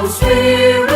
Holy Spirit.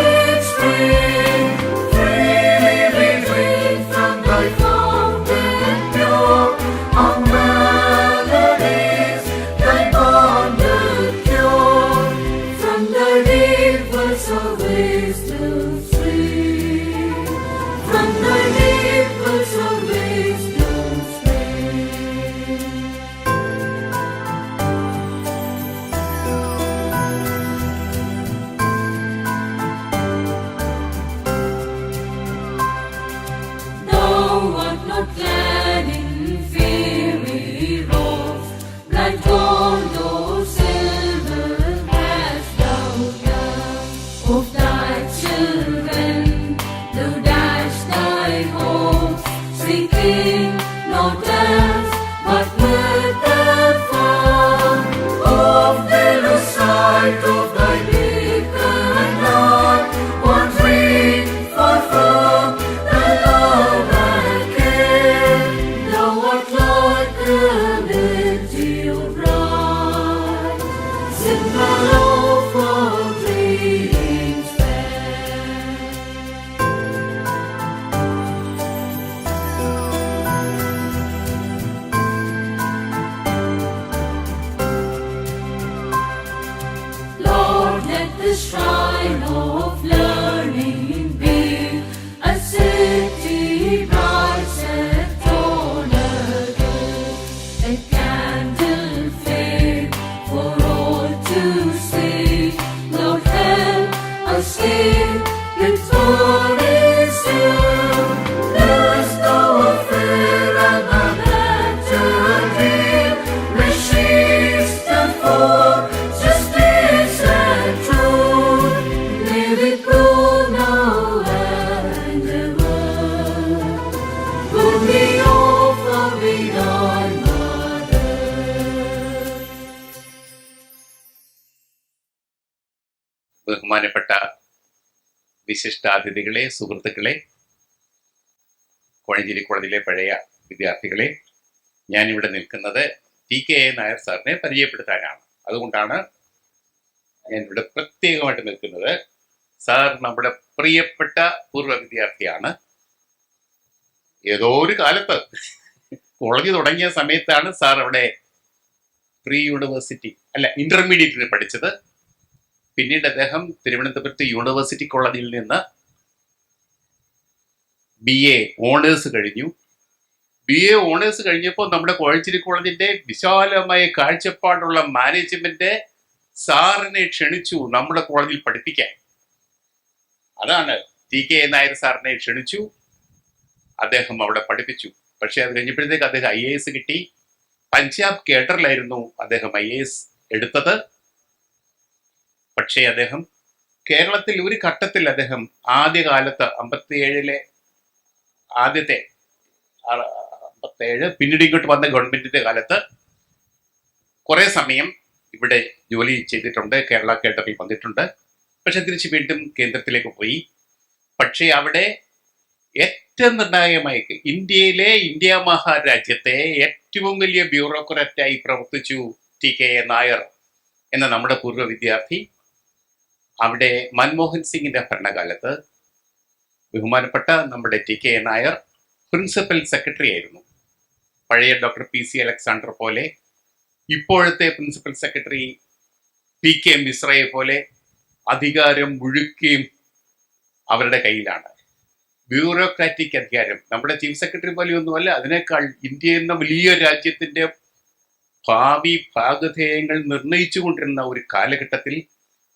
ബഹുമാനപ്പെട്ട വിശിഷ്ടാതിഥികളെ സുഹൃത്തുക്കളെ കോഴഞ്ചേരി കോളേജിലെ പഴയ വിദ്യാർത്ഥികളെ ഞാനിവിടെ നിൽക്കുന്നത് ടി കെ എ നായർ സാറിനെ പരിചയപ്പെടുത്താനാണ്. അതുകൊണ്ടാണ് ഞാനിവിടെ പ്രത്യേകമായിട്ട് നിൽക്കുന്നത്. സാർ നമ്മുടെ പ്രിയപ്പെട്ട പൂർവ വിദ്യാർത്ഥിയാണ്. ഏതോ ഒരു കാലത്ത് കോളേജ് തുടങ്ങിയ സമയത്താണ് സാർ അവിടെ പ്രീ യൂണിവേഴ്സിറ്റി അല്ല ഇന്റർമീഡിയറ്റിന് പഠിച്ചത്. പിന്നീട് അദ്ദേഹം തിരുവനന്തപുരത്ത് യൂണിവേഴ്സിറ്റി കോളേജിൽ നിന്ന് ബി എ ഓണേഴ്സ് കഴിഞ്ഞു. ബി എ ഓണേഴ്സ് കഴിഞ്ഞപ്പോൾ നമ്മുടെ കോഴഞ്ചേരി കോളേജിന്റെ വിശാലമായ കാഴ്ചപ്പാടുള്ള മാനേജ്മെന്റ് സാറിനെ ക്ഷണിച്ചു നമ്മുടെ കോളേജിൽ പഠിപ്പിക്കാൻ. അതാണ് ടി കെ നായർ സാറിനെ ക്ഷണിച്ചു. അദ്ദേഹം അവിടെ പഠിപ്പിച്ചു. പക്ഷെ അത് കഴിഞ്ഞപ്പോഴത്തേക്ക് അദ്ദേഹം ഐ എ എസ് കിട്ടി. പഞ്ചാബ് കേഡറിലായിരുന്നു അദ്ദേഹം ഐ എ എസ് എടുത്തത്. പക്ഷേ അദ്ദേഹം കേരളത്തിൽ ഒരു ഘട്ടത്തിൽ അദ്ദേഹം ആദ്യകാലത്ത് അമ്പത്തിയേഴിലെ ആദ്യത്തെ അമ്പത്തേഴ് പിന്നീട് ഇങ്ങോട്ട് വന്ന ഗവൺമെന്റിന്റെ കാലത്ത് കുറെ സമയം ഇവിടെ ജോലി ചെയ്തിട്ടുണ്ട് കേരള കേഡറിൽ വന്നിട്ടുണ്ട്. പക്ഷെ തിരിച്ച് വീണ്ടും കേന്ദ്രത്തിലേക്ക് പോയി. പക്ഷേ അവിടെ ഏറ്റവും നിർണായകമായി ഇന്ത്യയിലെ ഇന്ത്യ മഹാരാജ്യത്തെ ഏറ്റവും വലിയ ബ്യൂറോക്രാറ്റായി പ്രവർത്തിച്ചു ടി കെ എ നായർ എന്ന നമ്മുടെ പൂർവ വിദ്യാർത്ഥി അവിടെ മൻമോഹൻ സിംഗിന്റെ ഭരണകാലത്ത് ബഹുമാനപ്പെട്ട നമ്മുടെ T K Nair principal secretary ആയിരുന്നു. പഴയ ഡോക്ടർ പി സി അലക്സാണ്ടർ പോലെ ഇപ്പോഴത്തെ പ്രിൻസിപ്പൽ സെക്രട്ടറി പി കെ മിശ്രയെ പോലെ അധികാരം മുഴുക്കുകയും അവരുടെ കയ്യിലാണ്. ബ്യൂറോക്രാറ്റിക് അധികാരം. നമ്മുടെ ചീഫ് സെക്രട്ടറി പോലെയൊന്നുമല്ല അതിനേക്കാൾ ഇന്ത്യ എന്ന വലിയ രാജ്യത്തിന്റെ ഭാവി ഭാഗധേയങ്ങൾ നിർണയിച്ചു കൊണ്ടിരുന്ന ഒരു കാലഘട്ടത്തിൽ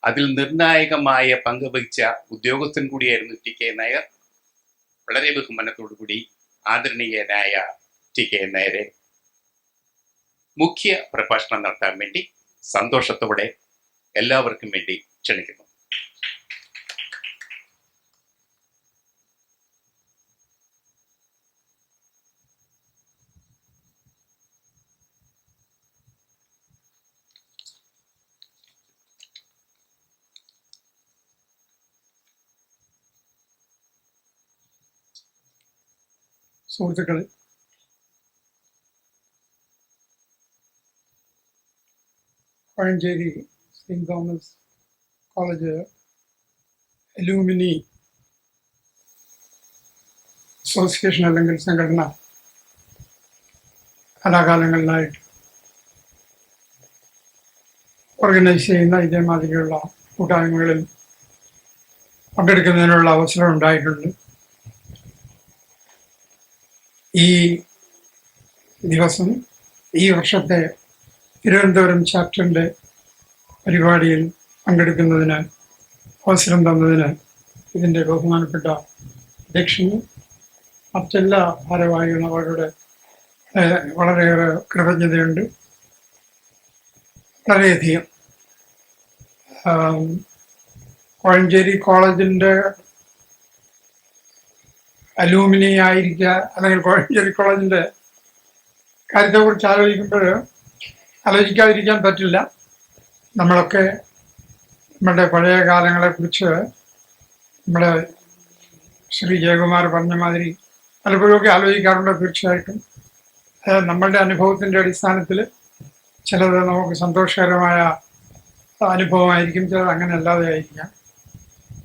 അതിൽ നിർണായകമായ പങ്ക് വഹിച്ച ഉദ്യോഗസ്ഥൻ കൂടിയായിരുന്നു ടി കെ നായർ. വളരെ ബഹുമാനത്തോടുകൂടി ആദരണീയനായ ടി കെ നായരെ മുഖ്യ പ്രഭാഷണം നടത്താൻ വേണ്ടി സന്തോഷത്തോടെ എല്ലാവർക്കും വേണ്ടി ക്ഷണിക്കുന്നു. സുഹൃത്തുക്കളെ. Kozhencherry saint Thomas college alumni association അല്ലെങ്കിൽ സംഘടന കലാകാലങ്ങളിലായിട്ട് ഓർഗനൈസ് ചെയ്യുന്ന ഇതേമാതിരിയുള്ള കൂട്ടായ്മകളിൽ പങ്കെടുക്കുന്നതിനുള്ള അവസരം ഉണ്ടായിട്ടുണ്ട് ഈ ദിവസം ഈ വർഷത്തെ തിരുവനന്തപുരം ചാപ്റ്ററിന്റെ പരിപാടിയിൽ പങ്കെടുക്കുന്നതിന് അവസരം തന്നതിന് ഇതിന്റെ ബഹുമാനപ്പെട്ട അധ്യക്ഷനും മറ്റെല്ലാ ഭാരവാഹികളും അവരുടെ വളരെയേറെ കൃതജ്ഞതയുണ്ട്. വളരെയധികം. കോഴഞ്ചേരി കോളേജിന്റെ അലൂമിനി ആയിരിക്കുക അല്ലെങ്കിൽ കോഴഞ്ചേരി കോളേജിന്റെ കാര്യത്തെക്കുറിച്ച് ആലോചിക്കുമ്പോൾ ആലോചിക്കാതിരിക്കാൻ പറ്റില്ല. നമ്മളൊക്കെ നമ്മുടെ പഴയ കാലങ്ങളെക്കുറിച്ച് നമ്മുടെ ശ്രീ ജയകുമാർ പറഞ്ഞ മാതിരി പലപ്പോഴുമൊക്കെ ആലോചിക്കാറുണ്ട് തീർച്ചയായിട്ടും. നമ്മളുടെ അനുഭവത്തിന്റെ അടിസ്ഥാനത്തിൽ ചിലത് നമുക്ക് സന്തോഷകരമായ അനുഭവമായിരിക്കും ചിലത് അങ്ങനെ അല്ലാതെ ആയിരിക്കാം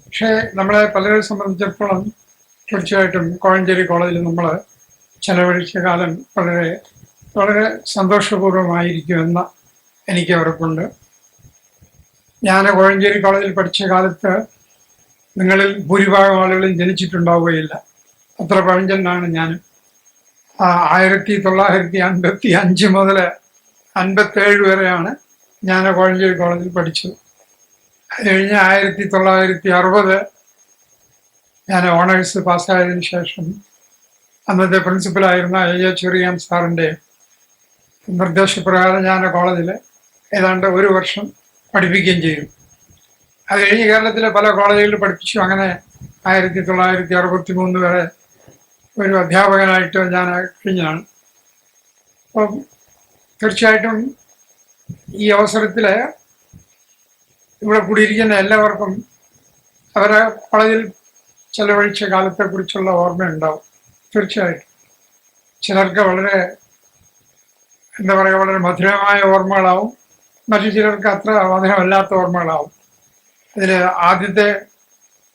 പക്ഷേ നമ്മളെ പലരെ സംബന്ധിച്ചിടത്തോളം തീർച്ചയായിട്ടും കോഴഞ്ചേരി കോളേജിൽ നമ്മൾ ചെലവഴിച്ച കാലം വളരെ വളരെ സന്തോഷപൂർവമായിരിക്കുമെന്ന എനിക്ക് ഉറപ്പുണ്ട്. ഞാൻ കോഴഞ്ചേരി കോളേജിൽ പഠിച്ച കാലത്ത് നിങ്ങളിൽ ഭൂരിഭാഗം ആളുകളും ജനിച്ചിട്ടുണ്ടാവുകയില്ല. അത്ര പഴഞ്ചനാണ് ഞാൻ. ആയിരത്തി തൊള്ളായിരത്തി അൻപത്തി അഞ്ച് മുതൽ അൻപത്തേഴ് വരെയാണ് ഞാൻ കോഴഞ്ചേരി കോളേജിൽ പഠിച്ചത്. അത് കഴിഞ്ഞ് ആയിരത്തി തൊള്ളായിരത്തി അറുപത് ഞാൻ ഓണേഴ്സ് പാസ്സായതിനു ശേഷം അന്നത്തെ പ്രിൻസിപ്പലായിരുന്ന എ എ ചെറിയാൻ സാറിന്റെ നിർദ്ദേശപ്രകാരം ഞാൻ കോളേജിൽ ഏതാണ്ട് ഒരു വർഷം പഠിപ്പിക്കുകയും ചെയ്തു. അത് കഴിഞ്ഞ് കേരളത്തിലെ പല കോളേജുകളിൽ പഠിപ്പിച്ചു. അങ്ങനെ ആയിരത്തി തൊള്ളായിരത്തി അറുപത്തി മൂന്ന് വരെ ഒരു അധ്യാപകനായിട്ട് ഞാൻ കഴിഞ്ഞാണ്. അപ്പം തീർച്ചയായിട്ടും ഈ അവസരത്തിൽ ഇവിടെ കൂടിയിരിക്കുന്ന എല്ലാവർക്കും അവരെ കോളേജിൽ ചെലവഴിച്ച കാലത്തെക്കുറിച്ചുള്ള ഓർമ്മയുണ്ടാവും. തീർച്ചയായിട്ടും. ചിലർക്ക് വളരെ എന്താ പറയുക വളരെ മധുരമായ ഓർമ്മകളാവും. മറ്റു ചിലർക്ക് അത്ര മധുരമല്ലാത്ത ഓർമ്മകളാവും. അതിൽ ആദ്യത്തെ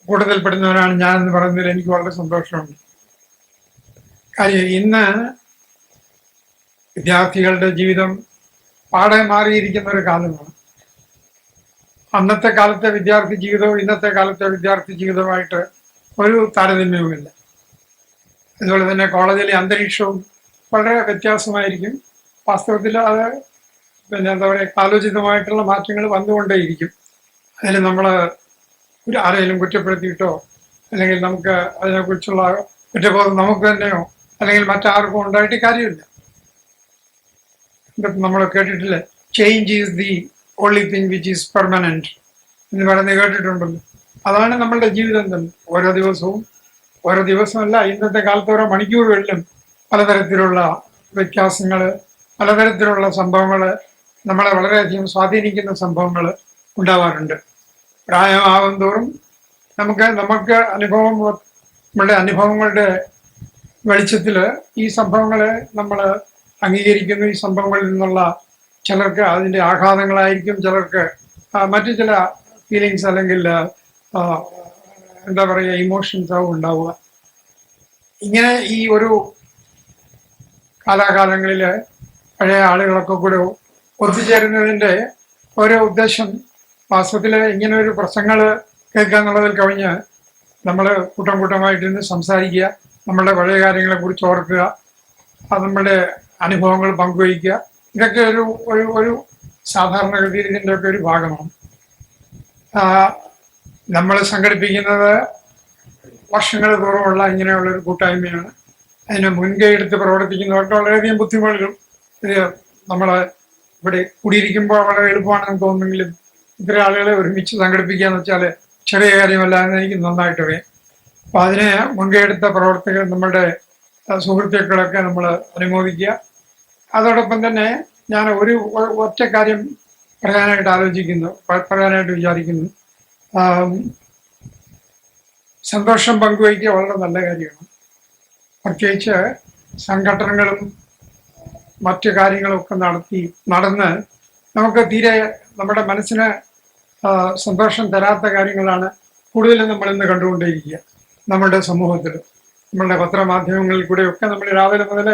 കൂടുതൽപ്പെടുന്നവരാണ് ഞാൻ എന്ന് പറയുന്നതിൽ എനിക്ക് വളരെ സന്തോഷമുണ്ട്. കാര്യം ഇന്ന് വിദ്യാർത്ഥികളുടെ ജീവിതം പാടെ മാറിയിരിക്കുന്ന ഒരു കാലമാണ്. അന്നത്തെ കാലത്തെ വിദ്യാർത്ഥി ജീവിതവും ഇന്നത്തെ കാലത്തെ വിദ്യാർത്ഥി ജീവിതവുമായിട്ട് ഒരു താരതമ്യവുമില്ല. അതുപോലെ തന്നെ കോളേജിലെ അന്തരീക്ഷവും വളരെ വ്യത്യാസമായിരിക്കും. വാസ്തവത്തിൽ അത് പിന്നെ എന്താ പറയുക കാലോചിതമായിട്ടുള്ള മാറ്റങ്ങൾ വന്നുകൊണ്ടേയിരിക്കും. അതിൽ നമ്മൾ ഒരു ആരെങ്കിലും കുറ്റപ്പെടുത്തിയിട്ടോ അല്ലെങ്കിൽ നമുക്ക് അതിനെക്കുറിച്ചുള്ള കുറ്റബോധം നമുക്ക് തന്നെയോ അല്ലെങ്കിൽ മറ്റാർക്കും ഉണ്ടായിട്ട് കാര്യമില്ല. നമ്മൾ കേട്ടിട്ടില്ലേ? Change is the only thing which is permanent എന്ന് പറയുന്നത് കേട്ടിട്ടുണ്ടല്ലോ. അതാണ് നമ്മളുടെ ജീവിതം തന്നെ. ഓരോ ദിവസവും ഓരോ ദിവസമല്ല ഇന്നത്തെ കാലത്ത് ഓരോ മണിക്കൂറുകളിലും പലതരത്തിലുള്ള വ്യത്യാസങ്ങൾ പലതരത്തിലുള്ള സംഭവങ്ങൾ നമ്മളെ വളരെയധികം സ്വാധീനിക്കുന്ന സംഭവങ്ങൾ ഉണ്ടാവാറുണ്ട്. പ്രായമാവും തോറും നമുക്ക് നമുക്ക് അനുഭവം നമ്മുടെ അനുഭവങ്ങളുടെ വെളിച്ചത്തിൽ ഈ സംഭവങ്ങളെ നമ്മൾ അംഗീകരിക്കുന്നു. ഈ സംഭവങ്ങളിൽ നിന്നുള്ള ചിലർക്ക് അതിന്റെ ആഘാതങ്ങളായിരിക്കും. ചിലർക്ക് മറ്റു ചില ഫീലിങ്സ് അല്ലെങ്കിൽ എന്താ പറയുക ഇമോഷൻസ് ആവും ഉണ്ടാവുക. ഇങ്ങനെ ഈ ഒരു കാലാകാലങ്ങളിൽ പഴയ ആളുകളൊക്കെ കൂടെ ഒത്തുചേരുന്നതിന്റെ ഓരോ ഉദ്ദേശം വാസ്തവത്തിൽ ഇങ്ങനെ ഒരു പ്രശ്നങ്ങൾ കേൾക്കുക എന്നുള്ളതിൽ കവിഞ്ഞ് നമ്മൾ കൂട്ടം കൂട്ടമായിട്ട് ഇരുന്ന് സംസാരിക്കുക നമ്മളുടെ പഴയ കാര്യങ്ങളെ കുറിച്ച് ഓർക്കുക അത് നമ്മുടെ അനുഭവങ്ങൾ പങ്കുവയ്ക്കുക. ഇതൊക്കെ ഒരു ഒരു ഒരു സാധാരണഗതിയിൽ ഒക്കെ ഒരു ഭാഗമാണ്. നമ്മൾ സംഘടിപ്പിക്കുന്നത് വർഷങ്ങൾ തോറുമുള്ള ഇങ്ങനെയുള്ള ഒരു കൂട്ടായ്മയാണ്. അതിനെ മുൻകൈ എടുത്ത് പ്രവർത്തിക്കുന്നവർക്ക് വളരെയധികം ബുദ്ധിമുട്ടും ഇത് നമ്മൾ ഇവിടെ കൂടിയിരിക്കുമ്പോൾ വളരെ എളുപ്പമാണെന്ന് തോന്നുമെങ്കിലും ഇത്ര ആളുകളെ ഒരുമിച്ച് സംഘടിപ്പിക്കുക എന്ന് വെച്ചാൽ ചെറിയ കാര്യമല്ല എന്ന് എനിക്ക് നന്നായിട്ട് അറിയാം. അപ്പം അതിനെ മുൻകൈ എടുത്ത പ്രവർത്തകർ നമ്മുടെ സുഹൃത്തുക്കളൊക്കെ നമ്മൾ അനുമോദിക്കുക. അതോടൊപ്പം തന്നെ ഞാൻ ഒരു ഒറ്റ കാര്യം പറയാനായിട്ട് ആലോചിക്കുന്നു പറയാനായിട്ട് വിചാരിക്കുന്നു. സന്തോഷം പങ്കുവയ്ക്കുക വളരെ നല്ല കാര്യമാണ്. പ്രത്യേകിച്ച് സംഘടനകളും മറ്റു കാര്യങ്ങളൊക്കെ നടത്തി നടന്ന് നമുക്ക് തീരെ നമ്മുടെ മനസ്സിന് സന്തോഷം തരാത്ത കാര്യങ്ങളാണ് കൂടുതലും നമ്മൾ ഇന്ന് കണ്ടുകൊണ്ടേയിരിക്കുക. നമ്മുടെ സമൂഹത്തിൽ നമ്മളുടെ പത്രമാധ്യമങ്ങളിൽ കൂടെയൊക്കെ നമ്മൾ രാവിലെ മുതൽ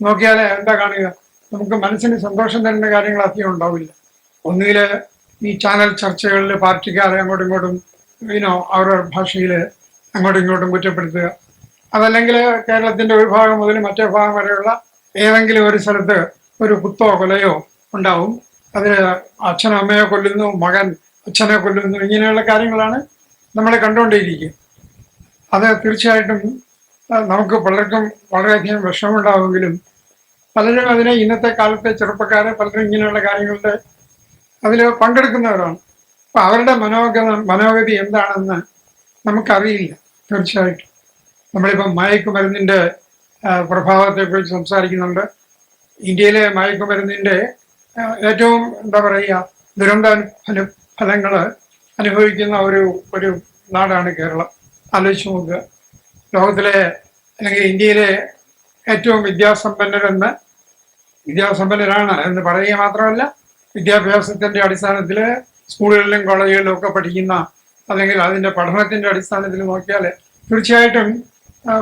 നോക്കിയാലേ എന്താ കാണുക? നമുക്ക് മനസ്സിന് സന്തോഷം തരുന്ന കാര്യങ്ങൾ അധികം ഉണ്ടാവില്ല. ഒന്നുകിൽ ഈ ചാനൽ ചർച്ചകളിൽ പാർട്ടിക്കാരെ അങ്ങോട്ടും ഇങ്ങോട്ടും ഇനോ അവരുടെ ഭാഷയിൽ അങ്ങോട്ടും ഇങ്ങോട്ടും കുറ്റപ്പെടുത്തുക. അതല്ലെങ്കിൽ കേരളത്തിന്റെ ഒരു ഭാഗം മുതൽ മറ്റേ ഭാഗം വരെയുള്ള ഏതെങ്കിലും ഒരു സ്ഥലത്ത് ഒരു കുത്തോ കൊലയോ ഉണ്ടാവും. അതിന് അച്ഛനും അമ്മയെ കൊല്ലുന്നു മകൻ അച്ഛനെ കൊല്ലുന്നു ഇങ്ങനെയുള്ള കാര്യങ്ങളാണ് നമ്മൾ കണ്ടുകൊണ്ടേയിരിക്കുക അത് തീർച്ചയായിട്ടും നമുക്ക് പലർക്കും വളരെയധികം വിഷമമുണ്ടാവുമെങ്കിലും പലരും അതിനെ ഇന്നത്തെ കാലത്തെ ചെറുപ്പക്കാരെ പലരും ഇങ്ങനെയുള്ള കാര്യങ്ങളുടെ അതിൽ പങ്കെടുക്കുന്നവരാണ്. അപ്പൊ അവരുടെ മനോഗത മനോഗതി എന്താണെന്ന് നമുക്കറിയില്ല തീർച്ചയായിട്ടും. നമ്മളിപ്പം മയക്കുമരുന്നിന്റെ ആ, പ്രഭാവത്തെക്കുറിച്ച് സംസാരിക്കുന്നുണ്ട്. ഇന്ത്യയിലെ മയക്കുമരുന്നിന്റെ ഏറ്റവും എന്താ പറയുക ദുരന്ത ഫല ഫലങ്ങൾ അനുഭവിക്കുന്ന ഒരു ഒരു നാടാണ് കേരളം. ആലോചിച്ച് നോക്കുക. ലോകത്തിലെ അല്ലെങ്കിൽ ഇന്ത്യയിലെ ഏറ്റവും വിദ്യാസമ്പന്നരെന്ന് വിദ്യാസമ്പന്നരാണ് എന്ന് പറയുക മാത്രമല്ല വിദ്യാഭ്യാസത്തിന്റെ അടിസ്ഥാനത്തിൽ സ്കൂളുകളിലും കോളേജുകളിലും ഒക്കെ പഠിക്കുന്ന അല്ലെങ്കിൽ അതിന്റെ പഠനത്തിന്റെ അടിസ്ഥാനത്തിൽ നോക്കിയാൽ തീർച്ചയായിട്ടും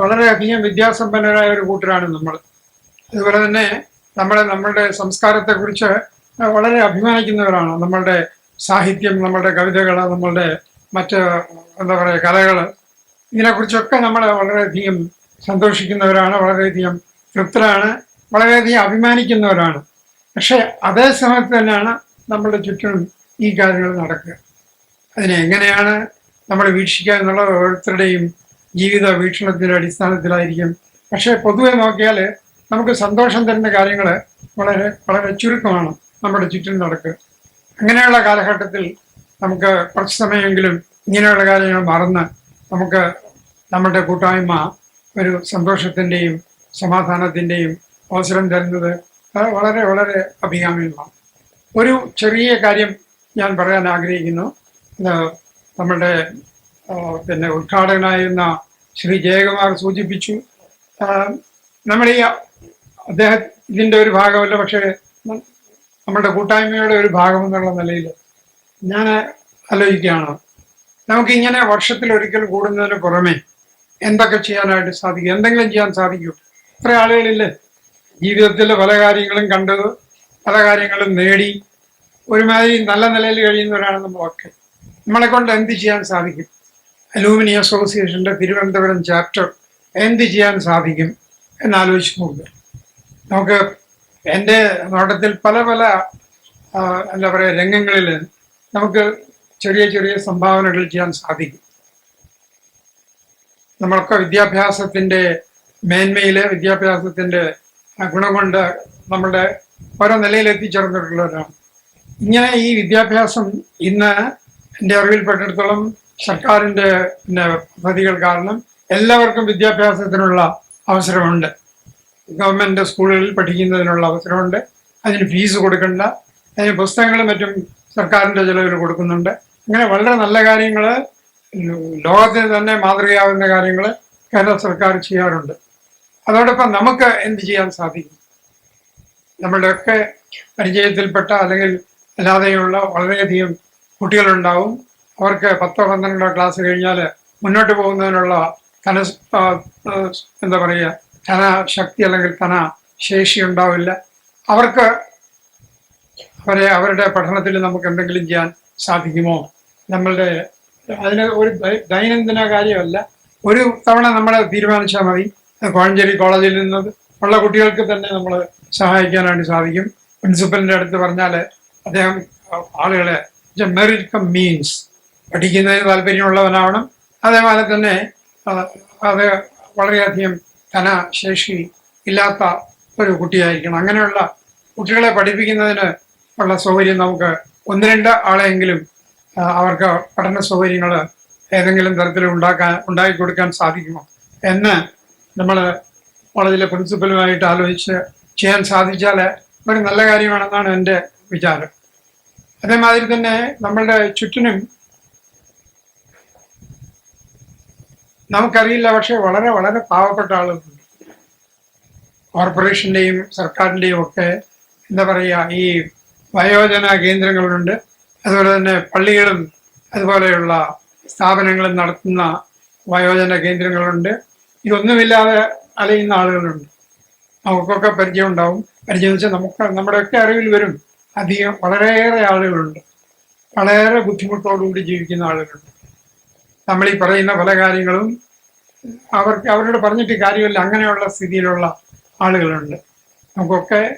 വളരെയധികം വിദ്യാസമ്പന്നരായ ഒരു കൂട്ടരാണ് നമ്മൾ അതുപോലെ തന്നെ നമ്മളെ നമ്മളുടെ സംസ്കാരത്തെക്കുറിച്ച് വളരെ അഭിമാനിക്കുന്നവരാണ്. നമ്മളുടെ സാഹിത്യം നമ്മളുടെ കവിതകൾ നമ്മളുടെ മറ്റ് എന്താ പറയുക കലകൾ. ഇതിനെക്കുറിച്ചൊക്കെ നമ്മൾ വളരെയധികം സന്തോഷിക്കുന്നവരാണ് വളരെയധികം തൃപ്തരാണ് വളരെയധികം അഭിമാനിക്കുന്നവരാണ്. പക്ഷെ അതേ സമയത്ത് തന്നെയാണ് നമ്മുടെ ചുറ്റും ഈ കാര്യങ്ങൾ നടക്കുക. അതിനെ എങ്ങനെയാണ് നമ്മൾ വീക്ഷിക്കുക എന്നുള്ളത് ഓരോരുത്തരുടെയും ജീവിത വീക്ഷണത്തിന്റെ അടിസ്ഥാനത്തിലായിരിക്കും. പക്ഷേ പൊതുവെ നോക്കിയാൽ നമുക്ക് സന്തോഷം തരുന്ന കാര്യങ്ങൾ വളരെ വളരെ ചുരുക്കമാണ് നമ്മുടെ ചുറ്റും നടക്കുക. അങ്ങനെയുള്ള കാലഘട്ടത്തിൽ നമുക്ക് കുറച്ച് സമയമെങ്കിലും ഇങ്ങനെയുള്ള കാര്യങ്ങൾ മറന്ന് നമുക്ക് നമ്മുടെ കൂട്ടായ്മ ഒരു സന്തോഷത്തിന്റെയും സമാധാനത്തിന്റെയും അവസരം തരുന്നത് വളരെ വളരെ അഭികാമ്യമാണ്. ഒരു ചെറിയ കാര്യം ഞാൻ പറയാൻ ആഗ്രഹിക്കുന്നു. നമ്മളുടെ പിന്നെ ഉദ്ഘാടകനായിരുന്ന ശ്രീ ജയകുമാർ സൂചിപ്പിച്ചു. നമ്മൾ ഈ അദ്ദേഹത്തിന്റെ ഒരു ഭാഗമല്ല പക്ഷേ നമ്മളുടെ കൂട്ടായ്മയുടെ ഒരു ഭാഗം എന്നുള്ള നിലയിൽ ഞാൻ ആലോചിക്കുകയാണ്. നമുക്കിങ്ങനെ വർഷത്തിൽ ഒരിക്കൽ കൂടുന്നതിന് പുറമെ എന്തൊക്കെ ചെയ്യാനായിട്ട് സാധിക്കും? എന്തെങ്കിലും ചെയ്യാൻ സാധിക്കും ഇത്ര ആളുകളില്ലേ? ജീവിതത്തിൽ പല കാര്യങ്ങളും കണ്ടത് പല കാര്യങ്ങളും നേടി ഒരുമാതിരി നല്ല നിലയിൽ കഴിയുന്നവരാണ് നമ്മളൊക്കെ നമ്മളെ കൊണ്ട് എന്ത് ചെയ്യാൻ സാധിക്കും? അലൂമിനി അസോസിയേഷന്റെ തിരുവനന്തപുരം ചാപ്റ്റർ എന്ത് ചെയ്യാൻ സാധിക്കും എന്നാലോചിച്ച് നോക്കുക. നമുക്ക് എന്റെ നോട്ടത്തിൽ പല പല എന്താ പറയുക രംഗങ്ങളിൽ നമുക്ക് ചെറിയ ചെറിയ സംഭാവനകൾ ചെയ്യാൻ സാധിക്കും. നമ്മളൊക്കെ വിദ്യാഭ്യാസത്തിന്റെ മേന്മയിൽ വിദ്യാഭ്യാസത്തിന്റെ ആ, ഗുണം കൊണ്ട് നമ്മുടെ ഓരോ നിലയിൽ എത്തിച്ചേർന്നിട്ടുള്ളവരാണ് ഇങ്ങനെ ഈ വിദ്യാഭ്യാസം ഇന്ന് എന്റെ അറിവിൽപ്പെട്ടിടത്തോളം സർക്കാരിന്റെ പിന്നെ പദ്ധതികൾ കാരണം എല്ലാവർക്കും വിദ്യാഭ്യാസത്തിനുള്ള അവസരമുണ്ട്. ഗവൺമെന്റ് സ്കൂളുകളിൽ പഠിക്കുന്നതിനുള്ള അവസരമുണ്ട്. അതിന് ഫീസ് കൊടുക്കണ്ട. അതിന് പുസ്തകങ്ങളും മറ്റും സർക്കാരിന്റെ ചിലവിൽ കൊടുക്കുന്നുണ്ട്. അങ്ങനെ വളരെ നല്ല കാര്യങ്ങൾ ലോകത്തിന് തന്നെ മാതൃകയാവുന്ന കാര്യങ്ങൾ കേരള സർക്കാർ ചെയ്യാറുണ്ട്. അതോടൊപ്പം നമുക്ക് എന്ത് ചെയ്യാൻ സാധിക്കും? നമ്മളുടെയൊക്കെ പരിചയത്തിൽപ്പെട്ട അല്ലെങ്കിൽ അല്ലാതെയുള്ള വളരെയധികം കുട്ടികളുണ്ടാവും. അവർക്ക് പത്തോ പന്ത്രണ്ടോ ക്ലാസ് കഴിഞ്ഞാൽ മുന്നോട്ട് പോകുന്നതിനുള്ള ധന എന്താ പറയുക ധനശക്തി അല്ലെങ്കിൽ ധന ശേഷി ഉണ്ടാവില്ല. അവർക്ക് അവരെ അവരുടെ പഠനത്തിൽ നമുക്ക് എന്തെങ്കിലും ചെയ്യാൻ സാധിക്കുമോ? നമ്മളുടെ അതിന് ഒരു ദൈനംദിന കാര്യമല്ല. ഒരു തവണ നമ്മൾ തീരുമാനിച്ചാൽ മതി. കോഴഞ്ചേരി കോളേജിൽ നിന്ന് ഉള്ള കുട്ടികൾക്ക് തന്നെ നമ്മൾ സഹായിക്കാനായിട്ട് സാധിക്കും. പ്രിൻസിപ്പലിന്റെ അടുത്ത് പറഞ്ഞാൽ അദ്ദേഹം ആളുകളെ മെറിറ്റ് കം മീൻസ് പഠിക്കുന്നതിന് താല്പര്യമുള്ളവനാവണം. അതേപോലെ തന്നെ അത് വളരെയധികം ധനശേഷി ഇല്ലാത്ത ഒരു കുട്ടിയായിരിക്കണം. അങ്ങനെയുള്ള കുട്ടികളെ പഠിപ്പിക്കുന്നതിന് ഉള്ള സൗകര്യം നമുക്ക് ഒന്ന് രണ്ട് ആളെങ്കിലും അവർക്ക് പഠന സൗകര്യങ്ങൾ ഏതെങ്കിലും തരത്തിൽ ഉണ്ടാക്കാൻ ഉണ്ടാക്കി കൊടുക്കാൻ സാധിക്കുമോ? എന്ന് നമ്മൾ കോളേജിലെ പ്രിൻസിപ്പലുമായിട്ട് ആലോചിച്ച് ചെയ്യാൻ സാധിച്ചാൽ ഒരു നല്ല കാര്യമാണെന്നാണ് എന്റെ വിചാരം. അതേമാതിരി തന്നെ നമ്മളുടെ ചുറ്റിനും നമുക്കറിയില്ല പക്ഷെ വളരെ വളരെ പാവപ്പെട്ട ആളുകളുണ്ട്. കോർപ്പറേഷന്റെയും സർക്കാരിന്റെയും ഒക്കെ എന്താ പറയുക ഈ വയോജന കേന്ദ്രങ്ങളുണ്ട്. അതുപോലെ തന്നെ പള്ളികളും അതുപോലെയുള്ള സ്ഥാപനങ്ങളും നടത്തുന്ന വയോജന കേന്ദ്രങ്ങളുണ്ട്. ഇതൊന്നുമില്ലാതെ അലയുന്ന ആളുകളുണ്ട്. നമുക്കൊക്കെ പരിചയം ഉണ്ടാവും. പരിചയം വെച്ചാൽ നമുക്ക് നമ്മുടെയൊക്കെ അറിവിൽ വരും. അധികം വളരെയേറെ ആളുകളുണ്ട്. വളരെ ബുദ്ധിമുട്ടോടുകൂടി ജീവിക്കുന്ന ആളുകളുണ്ട്. നമ്മൾ ഈ പറയുന്ന പല കാര്യങ്ങളും അവർക്ക് അവരോട് പറഞ്ഞിട്ട് കാര്യമില്ല. അങ്ങനെയുള്ള സ്ഥിതിയിലുള്ള ആളുകളുണ്ട്. നമുക്കൊക്കെ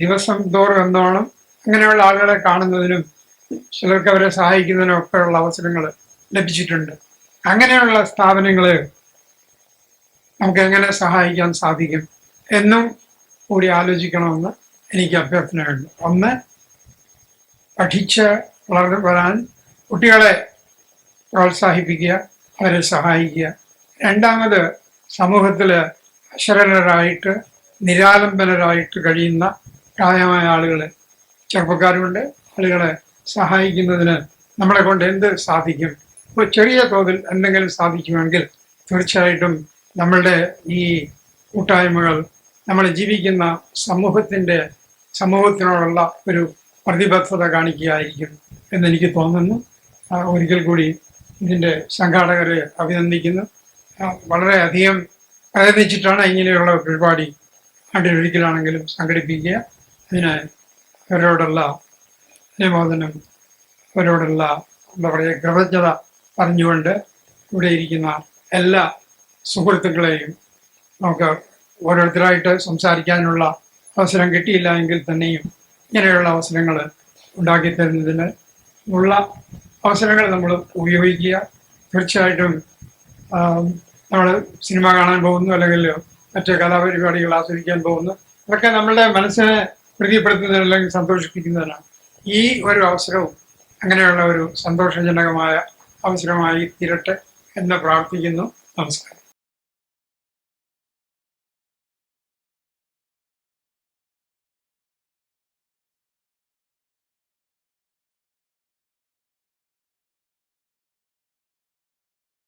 ദിവസം തോറും എന്തോണം അങ്ങനെയുള്ള ആളുകളെ കാണുന്നതിനും ചിലർക്ക് അവരെ സഹായിക്കുന്നതിനും ഒക്കെയുള്ള അവസരങ്ങൾ ലഭിച്ചിട്ടുണ്ട്. അങ്ങനെയുള്ള സ്ഥാപനങ്ങൾ നമുക്ക് എങ്ങനെ സഹായിക്കാൻ സാധിക്കും എന്നും കൂടി ആലോചിക്കണമെന്ന് എനിക്ക് അഭ്യർത്ഥനയുണ്ട്. ഒന്ന് പഠിച്ച് വളർന്നു വരാൻ കുട്ടികളെ പ്രോത്സാഹിപ്പിക്കുക അവരെ സഹായിക്കുക. രണ്ടാമത് സമൂഹത്തിൽ അശരണരായിട്ട് നിരാലംബനരായിട്ട് കഴിയുന്ന പ്രായമായ ആളുകൾ ചെറുപ്പക്കാരുണ്ട് ആളുകളെ സഹായിക്കുന്നതിന് നമ്മളെ കൊണ്ട് എന്ത് സാധിക്കും? ഇപ്പോൾ ചെറിയ തോതിൽ എന്തെങ്കിലും സാധിക്കുമെങ്കിൽ തീർച്ചയായിട്ടും നമ്മളുടെ ഈ കൂട്ടായ്മകൾ നമ്മൾ ജീവിക്കുന്ന സമൂഹത്തിന്റെ സമൂഹത്തിനോടുള്ള ഒരു പ്രതിബദ്ധത കാണിക്കുകയായിരിക്കും എന്നെനിക്ക് തോന്നുന്നു. ഒരിക്കൽ കൂടി ഇതിന്റെ സംഘാടകരെ അഭിനന്ദിക്കുന്നു. വളരെയധികം പ്രയത്നിച്ചിട്ടാണ് ഇങ്ങനെയുള്ള പരിപാടി ആണ്ടിലൊരിക്കലാണെങ്കിലും സംഘടിപ്പിക്കുക. അതിന് അവരോടുള്ള അനുമോദനം അവരോടുള്ള എന്താ പറയുക കൃതജ്ഞത പറഞ്ഞുകൊണ്ട് ഇവിടെ ഇരിക്കുന്ന എല്ലാ സുഹൃത്തുക്കളെയും നമുക്ക് ഓരോരുത്തരായിട്ട് സംസാരിക്കാനുള്ള അവസരം കിട്ടിയില്ല എങ്കിൽ തന്നെയും ഇങ്ങനെയുള്ള അവസരങ്ങൾ ഉണ്ടാക്കി തരുന്നതിന് ഉള്ള അവസരങ്ങൾ നമ്മൾ ഉപയോഗിക്കുക. തീർച്ചയായിട്ടും നമ്മൾ സിനിമ കാണാൻ പോകുന്നു അല്ലെങ്കിൽ മറ്റ് കലാപരിപാടികൾ ആസ്വദിക്കാൻ പോകുന്നു അതൊക്കെ നമ്മളുടെ മനസ്സിനെ പ്രീതിപ്പെടുത്തുന്നതിന് അല്ലെങ്കിൽ സന്തോഷിപ്പിക്കുന്നതിനാണ്. ഈ ഒരു അവസരവും അങ്ങനെയുള്ള ഒരു സന്തോഷജനകമായ അവസരമായി തീരട്ടെ എന്ന് പ്രാർത്ഥിക്കുന്നു. നമസ്കാരം.